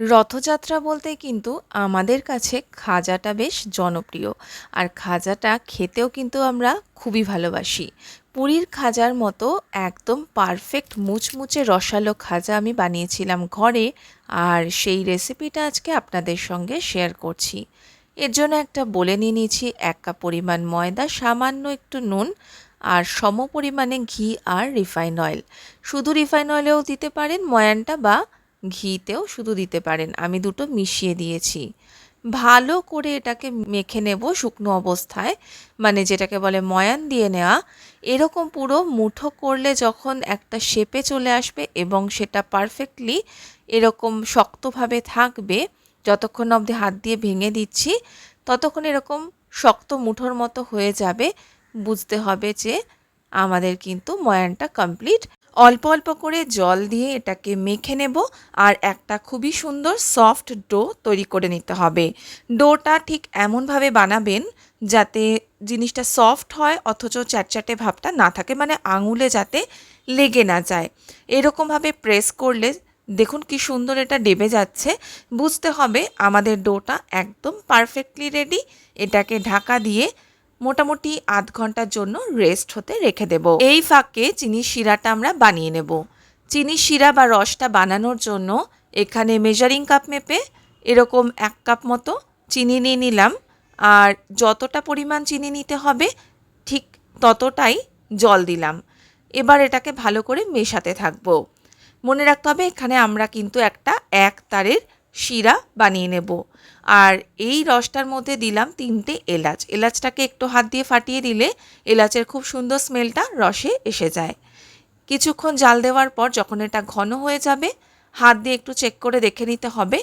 রথযাত্রা বলতে কিন্তু আমাদের কাছে খাজাটা বেশ জনপ্রিয়। আর খাজাটা খেতেও কিন্তু আমরা খুবই ভালোবাসি। পুরীর খাজার মতো একদম পারফেক্ট মুচমুচে রসালো খাজা আমি বানিয়েছিলাম ঘরে আর সেই রেসিপিটা আজকে আপনাদের সঙ্গে শেয়ার করছি। এর জন্য একটা বলে নিয়ে নিয়েছি, এক কাপ পরিমাণ ময়দা, সামান্য একটু নুন আর সম পরিমাণে ঘি আর রিফাইন অয়েল শুধু রিফাইন অয়েলেও দিতে পারেন ময়ানটা বা ঘিতেও শুধু দিতে পারেন। আমি দুটো মিশিয়ে দিয়েছি। ভালো করে এটাকে মেখে নেব শুকনো অবস্থায়। মানে যেটাকে বলে ময়ান দিয়ে নেওয়া। এরকম পুরো মুঠো করলে যখন একটা শেপে চলে আসবে এবং সেটা পারফেক্টলি এরকম শক্তভাবে থাকবে, যতক্ষণ অবধি হাত দিয়ে ভেঙে দিচ্ছি, ততক্ষণ এরকম শক্ত মুঠোর মতো হয়ে যাবে। বুঝতে হবে যে আমাদের কিন্তু ময়ানটা কমপ্লিট অল্প অল্প করে জল দিয়ে এটাকে মেখে নেব আর একটা খুবই সুন্দর সফট ডো তৈরি করে নিতে হবে। ডোটা ঠিক এমনভাবে বানাবেন যাতে জিনিসটা সফট হয় অথচ চ্যাটচ্যাটে ভাবটা না থাকে মানে আঙুলে যাতে লেগে না যায়। এরকমভাবে প্রেস করলে দেখুন কি সুন্দর এটা ডেবে যাচ্ছে। বুঝতে হবে আমাদের ডোটা একদম পারফেক্টলি রেডি। এটাকে ঢাকা দিয়ে মোটামুটি আধ ঘণ্টার জন্য রেস্ট হতে রেখে দেব। এই ফাঁকে চিনির শিরাটা আমরা বানিয়ে নেব। চিনির শিরা বা রসটা বানানোর জন্য এখানে মেজারিং কাপ মেপে এরকম এক কাপ মতো চিনি নিয়ে নিলাম। আর যতটা পরিমাণ চিনি নিতে হবে, ঠিক ততটাই জল দিলাম। এবার এটাকে ভালো করে মেশাতে থাকব। মনে রাখতে হবে এখানে আমরা কিন্তু একটা এক তারের শিরা বানিয়ে নেব। আর এই রসটার মধ্যে দিলাম তিনটে এলাচ। এলাচটাকে একটু হাত দিয়ে ফাটিয়ে দিলে এলাচের খুব সুন্দর স্মেলটা রসে এসে যায়। কিছুক্ষণ জাল দেওয়ার পর যখন এটা ঘন হয়ে যাবে, হাত দিয়ে একটু চেক করে দেখে নিতে হবে।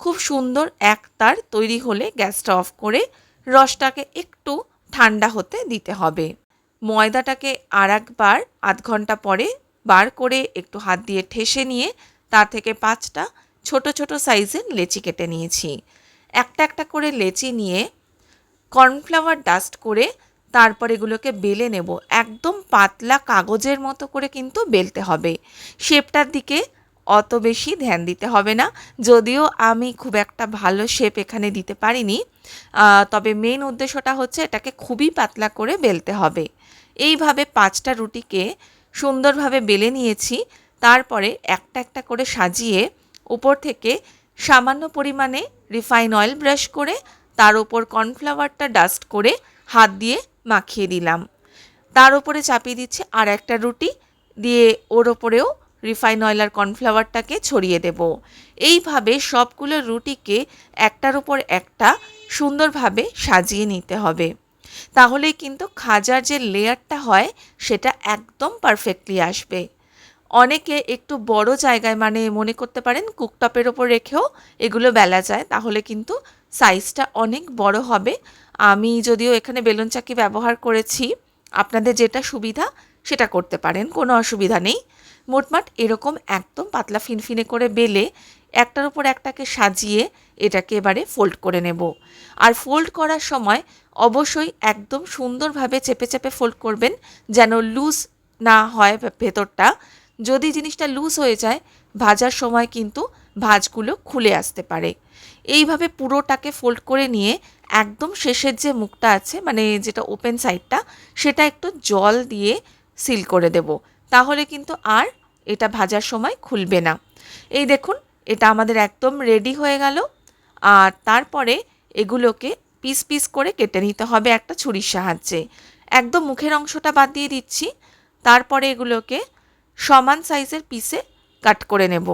খুব সুন্দর এক তার তৈরি হলে গ্যাসটা অফ করে রসটাকে একটু ঠান্ডা হতে দিতে হবে। ময়দাটাকে আর একবার আধ ঘণ্টা পরে বার করে একটু হাত দিয়ে ঠেসে নিয়ে তার থেকে পাঁচটা ছোট ছোট সাইজের লেচি কেটে নিয়েছি। একটা একটা করে লেচি নিয়ে কর্নফ্লাওয়ার ডাস্ট করে তারপর এগুলোকে বেলে নেব। একদম পাতলা কাগজের মতো করে কিন্তু বেলতে হবে। শেপটার দিকে অত বেশি ধ্যান দিতে হবে না। যদিও আমি খুব একটা ভালো শেপ এখানে দিতে পারিনি তবে মেন উদ্দেশ্যটা হচ্ছে এটাকে খুবই পাতলা করে বেলতে হবে। এইভাবে পাঁচটা রুটিকে সুন্দরভাবে বেলে নিয়েছি। তারপরে একটা একটা করে সাজিয়ে উপর থেকে সামান্য পরিমাণে রিফাইন অয়েল ব্রাশ করে তার উপর কর্নফ্লাওয়ারটা ডাস্ট করে হাত দিয়ে মাখিয়ে দিলাম। তার উপরে চাপিয়ে দিচ্ছি আর একটা রুটি। দিয়ে ওর ওপরেও রিফাইন অয়েল আর কর্নফ্লাওয়ারটাকে ছড়িয়ে দেব। এইভাবে সবগুলো রুটিকে একটার উপর একটা সুন্দরভাবে সাজিয়ে নিতে হবে। তাহলেই কিন্তু খাজার যে লেয়ারটা হয় সেটা একদম পারফেক্টলি আসবে। অনেকে একটু বড় জায়গায় মানে মনে করতে পারেন কুকটপের ওপর রেখেও এগুলো বেলা যায়, তাহলে কিন্তু সাইজটা অনেক বড় হবে। আমি যদিও এখানে বেলুন চাকি ব্যবহার করেছি, আপনাদের যেটা সুবিধা সেটা করতে পারেন, কোনো অসুবিধা নেই। মোটমাট এরকম একদম পাতলা ফিনফিনে করে বেলে একটার উপর একটাকে সাজিয়ে এটাকে এবারে ফোল্ড করে নেব। আর ফোল্ড করার সময় অবশ্যই একদম সুন্দরভাবে চেপে চেপে ফোল্ড করবেন, যেন লুজ না হয় ভেতরটা। যদি জিনিসটা লুজ হয়ে যায়, ভাজার সময় কিন্তু ভাজগুলো খুলে আসতে পারে। এইভাবে পুরোটাকে ফোল্ড করে নিয়ে একদম শেষের যে মুখটা আছে মানে যেটা ওপেন সাইডটা সেটা একটু জল দিয়ে সিল করে দেব। তাহলে কিন্তু আর এটা ভাজার সময় খুলবে না। এই দেখুন, এটা আমাদের একদম রেডি হয়ে গেল। আর তারপরে এগুলোকে পিস পিস করে কেটে নিতে হবে একটা ছুরির সাহায্যে। একদম মুখের অংশটা বাদ দিয়ে দিচ্ছি। তারপরে এগুলোকে সমান সাইজের পিসে কাট করে নেব।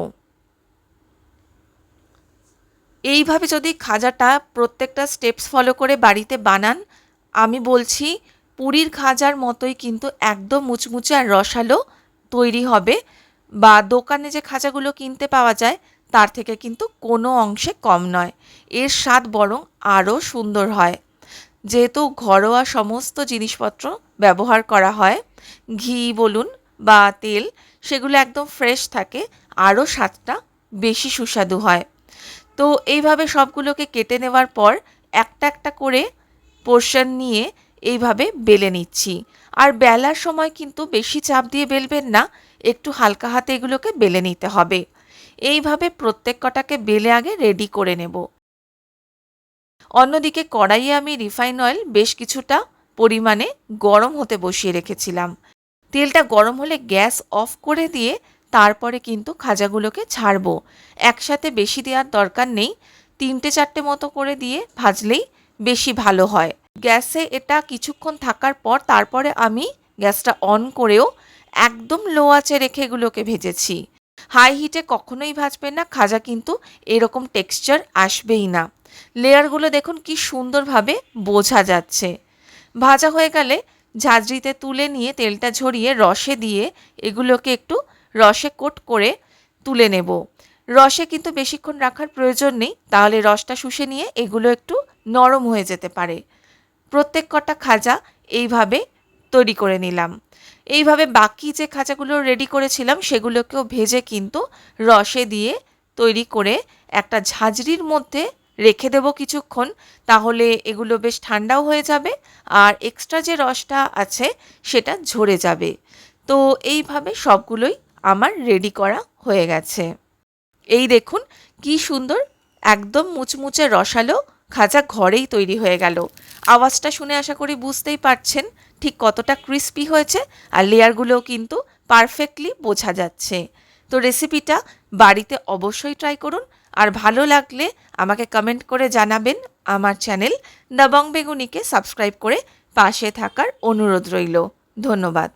এইভাবে যদি খাজাটা প্রত্যেকটা স্টেপস ফলো করে বাড়িতে বানান, আমি বলছি পুরীর খাজার মতোই কিন্তু একদম মুচমুচে আর রসালো তৈরি হবে। বা দোকানে যে খাজাগুলো কিনতে পাওয়া যায়, তার থেকে কিন্তু কোনো অংশে কম নয়। এর স্বাদ বরং আরও সুন্দর হয়। যেহেতু ঘরোয়া সমস্ত জিনিসপত্র ব্যবহার করা হয়, ঘি বলুন বা তেল, সেগুলো একদম ফ্রেশ থাকে, আরও স্বাদটা বেশি সুস্বাদু হয়। তো এইভাবে সবগুলোকে কেটে নেওয়ার পর একটা একটা করে পোর্শন নিয়ে এইভাবে বেলে নিচ্ছি। আর বেলার সময় কিন্তু বেশি চাপ দিয়ে বেলবেন না, একটু হালকা হাতে এগুলোকে বেলে নিতে হবে। এইভাবে প্রত্যেক কটাকে বেলে আগে রেডি করে নেব। অন্যদিকে কড়াইয়ে আমি রিফাইন অয়েল বেশ কিছুটা পরিমাণে গরম হতে বসিয়ে রেখেছিলাম। তেলটা গরম হলে গ্যাস অফ করে দিয়ে তারপরে কিন্তু খাজাগুলোকে ছাড়বো। একসাথে বেশি দেওয়ার দরকার নেই। তিনটে চারটে মতো করে দিয়ে ভাজলেই বেশি ভালো হয়। গ্যাসে এটা কিছুক্ষণ থাকার পর তারপরে আমি গ্যাসটা অন করেও একদম লো আঁচে রেখে এগুলোকে ভেজেছি। হাই হিটে কখনোই ভাজবেন না, খাজা কিন্তু এরকম টেক্সচার আসবেই না। লেয়ারগুলো দেখুন কি সুন্দরভাবে বোঝা যাচ্ছে। ভাজা হয়ে গেলে ঝাঁঝরিতে তুলে নিয়ে তেলটা ঝরিয়ে রসে দিয়ে এগুলোকে একটু রসে কোট করে তুলে নেব। রসে কিন্তু বেশিক্ষণ রাখার প্রয়োজন নেই, তাহলে রসটা শুষে নিয়ে এগুলো একটু নরম হয়ে যেতে পারে। প্রত্যেক কটা খাজা এইভাবে তৈরি করে নিলাম। এইভাবে বাকি যে খাঁচাগুলো রেডি করেছিলাম, সেগুলোকেও ভেজে কিন্তু রসে দিয়ে তৈরি করে একটা ঝাঁঝরির মধ্যে রেখে দেবো কিছুক্ষণ, তাহলে এগুলো বেশ ঠান্ডাও হয়ে যাবে আর এক্সট্রা যে রসটা আছে সেটা ঝরে যাবে। তো এইভাবে সবগুলোই আমার রেডি করা হয়ে গেছে। এই দেখুন, কি সুন্দর একদম মুচমুচে রসালো খাজা ঘরেই তৈরি হয়ে গেল। আওয়াজটা শুনে আশা করি বুঝতেই পারছেন ঠিক কতটা ক্রিস্পি হয়েছে আর লেয়ারগুলোও কিন্তু পারফেক্টলি বোঝা যাচ্ছে। তো রেসিপিটা বাড়িতে অবশ্যই ট্রাই করুন। আর ভালো লাগলে আমাকে কমেন্ট করে জানাবেন। আমার চ্যানেল দাবং বেগুনিকে সাবস্ক্রাইব করে পাশে থাকার অনুরোধ রইল। ধন্যবাদ।